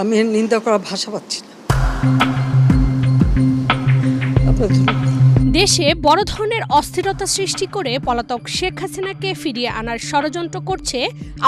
আমি নিন্দা করা ভাষা পাচ্ছি না আপনার ধন্যবাদ। দেশে বড় ধরনের অস্থিরতা সৃষ্টি করে পলাতক শেখ হাসিনাকে ফিরিয়ে আনার ষড়যন্ত্র করছে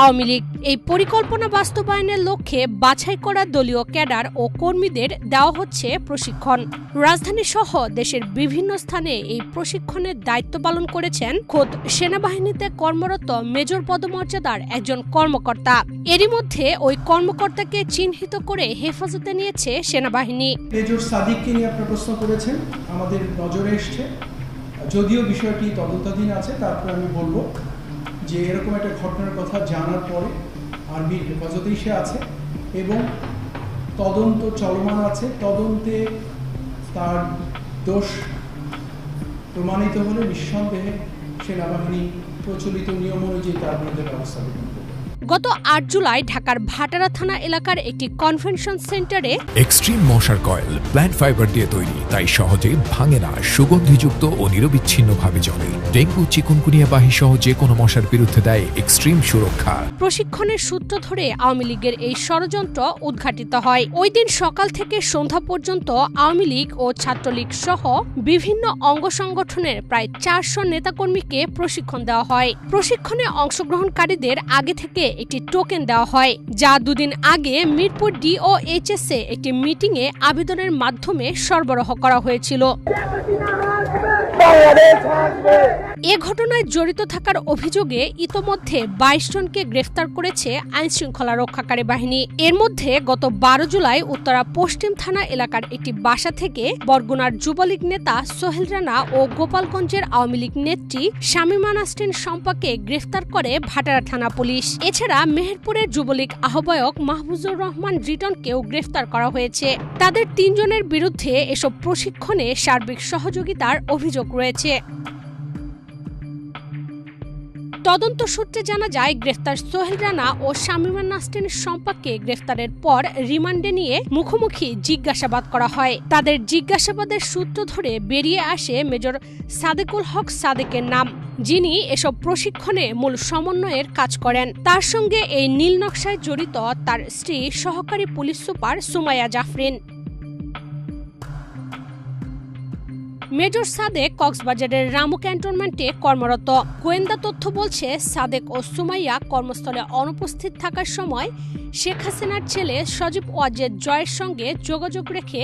আওয়ামী লীগ। এই পরিকল্পনা বাস্তবায়নের লক্ষ্যে বাছাই করা দলীয় ক্যাডার ও কর্মীদের দেওয়া হচ্ছে প্রশিক্ষণ। রাজধানী সহ দেশের বিভিন্ন স্থানে এই প্রশিক্ষণের দায়িত্ব পালন করেছেন খোদ সেনাবাহিনীতে কর্মরত মেজর পদমর্যাদার একজন কর্মকর্তা। এরই মধ্যে ওই কর্মকর্তাকে চিহ্নিত করে হেফাজতে নিয়েছে সেনাবাহিনী। মেজর সাদিককে নিয়ে আপনার প্রশ্ন করেছেন, আমাদের নজরে এসছে। যদিও বিষয়টি তদন্তাধীন আছে, তারপর আমি বলব যে এরকম একটা ঘটনার কথা জানার পরে আর্মির হেফাজতেই সে আছে এবং তদন্ত চলমান আছে। তদন্তে তার দোষ প্রমাণিত হলে নিঃসন্দেহে সেনাবাহিনী প্রচলিত নিয়ম অনুযায়ী তার বিরুদ্ধে ব্যবস্থা গ্রহণ করবে। গত আট জুলাই ঢাকার ভাটারা থানা এলাকার একটি কনভেনশন সেন্টারে এক্সট্রিম মশার কয়েল প্ল্যান্ট ফাইবার দিয়ে তৈরি তাই সহজে ভাঙে না সুগন্ধিযুক্ত ও নিরবিচ্ছিন্নভাবে জ্বলে। ডেঙ্গু চিকুনকুনিয়া বাহি সহ যে কোনো মশার বিরুদ্ধে দেয় এক্সট্রিম সুরক্ষা। প্রশিক্ষণের সূত্র ধরে আওয়ামী লীগের এই ষড়যন্ত্র উদ্ঘাটিত হয়। ওই দিন সকাল থেকে সন্ধ্যা পর্যন্ত আওয়ামী লীগ ও ছাত্রলীগ সহ বিভিন্ন অঙ্গ সংগঠনের প্রায় চারশো নেতাকর্মীকে প্রশিক্ষণ দেওয়া হয়। প্রশিক্ষণে অংশগ্রহণকারীদের আগে থেকে একটি টোকেন দেওয়া হয় যা দুদিন আগে মিরপুর ডিওএইচএস এ একটি মিটিংয়ে আবেদনের মাধ্যমে সরবরাহ করা হয়েছিল। এ ঘটনায় জড়িত থাকার অভিযোগে ইতোমধ্যে বাইশ জনকে গ্রেফতার করেছে আইন শৃঙ্খলা রক্ষাকারী বাহিনী। এর মধ্যে গত বারো জুলাই উত্তরা পশ্চিম থানা এলাকার একটি বাসা থেকে বরগুনার যুবলীগ নেতা সোহেল রানা ও গোপালগঞ্জের আওয়ামী লীগ নেত্রী শামীমা নাসরিন শম্পাকে গ্রেফতার করে ভাটারা থানা পুলিশ। এছাড়া মেহেরপুরের যুবলীগ আহ্বায়ক মাহবুজুর রহমান রিটনকেও গ্রেফতার করা হয়েছে। তাদের তিনজনের বিরুদ্ধে এসব প্রশিক্ষণে সার্বিক সহযোগিতার অভিযোগ রয়েছে। তদন্ত সূত্রে জানা যায়, গ্রেফতার সোহেল রানা ও শামিমা নাস্টিন সম্পর্কে গ্রেফতারের পর রিমান্ডে নিয়ে মুখোমুখি জিজ্ঞাসাবাদ করা হয়। তাদের জিজ্ঞাসাবাদের সূত্র ধরে বেরিয়ে আসে মেজর সাদেকুল হক সাদেকের নাম, যিনি এসব প্রশিক্ষণে মূল সমন্বয়ের কাজ করেন। তার সঙ্গে এই নীল নকশায় জড়িত তার স্ত্রী সহকারী police super Sumaiya Jafrin. Major Sadek কক্সবাজারের রামু ক্যান্টনমেন্টে কর্মরত। গোয়েন্দা তথ্য বলছে, সাদেক ও সুমাইয়া কর্মস্থলে অনুপস্থিত থাকার সময় শেখ হাসিনার ছেলে সজীব ওয়াজেদ জয়ের সঙ্গে যোগাযোগ রেখে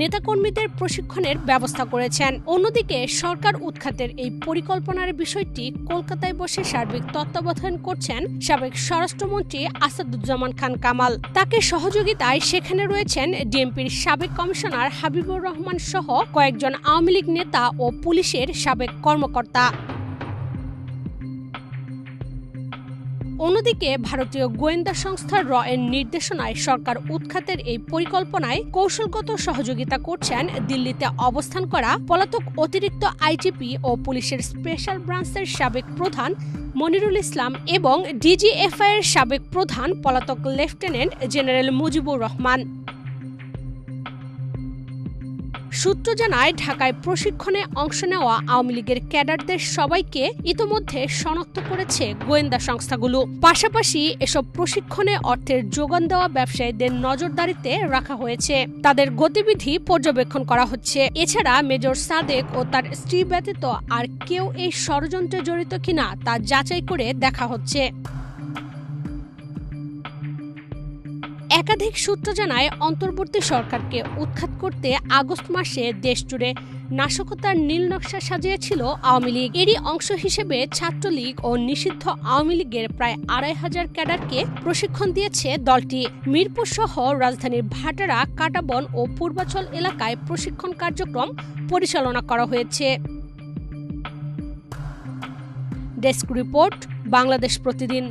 নেতাকর্মীদের প্রশিক্ষণের ব্যবস্থা করেছেন। অন্যদিকে, সরকার উৎখাতের এই পরিকল্পনার বিষয়টি কলকাতায় বসে সার্বিক তত্ত্বাবধান করছেন সাবেক স্বরাষ্ট্রমন্ত্রী আসাদুজ্জামান খান কামাল। তাকে সহযোগিতায় সেখানে রয়েছেন ডিএমপির সাবেক কমিশনার হাবিবুর রহমান সহ কয়েকজন আওয়ামী লীগ নেতা ও পুলিশের সাবেক কর্মকর্তা। অন্যদিকে ভারতীয় গোয়েন্দা সংস্থা র এর নির্দেশনায় সরকার উৎখাতের এই পরিকল্পনায় কৌশলগত সহযোগিতা করছেন দিল্লিতে অবস্থান করা পলাতক অতিরিক্ত আইজিপি ও পুলিশের স্পেশাল ব্রাঞ্চের সাবেক প্রধান মনিরুল ইসলাম এবং ডিজিএফআই এর সাবেক প্রধান পলাতক লেফটেন্যান্ট জেনারেল মুজিবুর রহমান। সূত্র জানায়, ঢাকায় প্রশিক্ষণে অংশ নেওয়া আওয়ামী লীগের ক্যাডারদের সবাইকে ইতোমধ্যে শনাক্ত করেছে গোয়েন্দা সংস্থাগুলো। পাশাপাশি এসব প্রশিক্ষণে অর্থের যোগান দেওয়া ব্যবসায়ীদের নজরদারিতে রাখা হয়েছে। তাদের গতিবিধি পর্যবেক্ষণ করা হচ্ছে। এছাড়া মেজর সাদেক ও তার স্ত্রী ব্যতীত আর কেউ এই ষড়যন্ত্রে জড়িত কিনা তা যাচাই করে দেখা হচ্ছে। একাধিক সূত্র জানায়, অন্তর্বর্তী সরকারকে উৎখাত করতে আগস্ট মাসে দেশজুড়ে নাশকতার নীল নকশা সাজিয়েছিল আওয়ামী লীগ। এরই অংশ হিসেবে ছাত্রলীগ ও নিষিদ্ধ আওয়ামী লীগের প্রায় আড়াই হাজার ক্যাডারকে প্রশিক্ষণ দিয়েছে দলটি। মিরপুর সহ রাজধানীর ভাটারা, কাটাবন ও পূর্বাচল এলাকায় প্রশিক্ষণ কার্যক্রম পরিচালনা করা হয়েছে। ডেস্ক রিপোর্ট, বাংলাদেশ প্রতিদিন।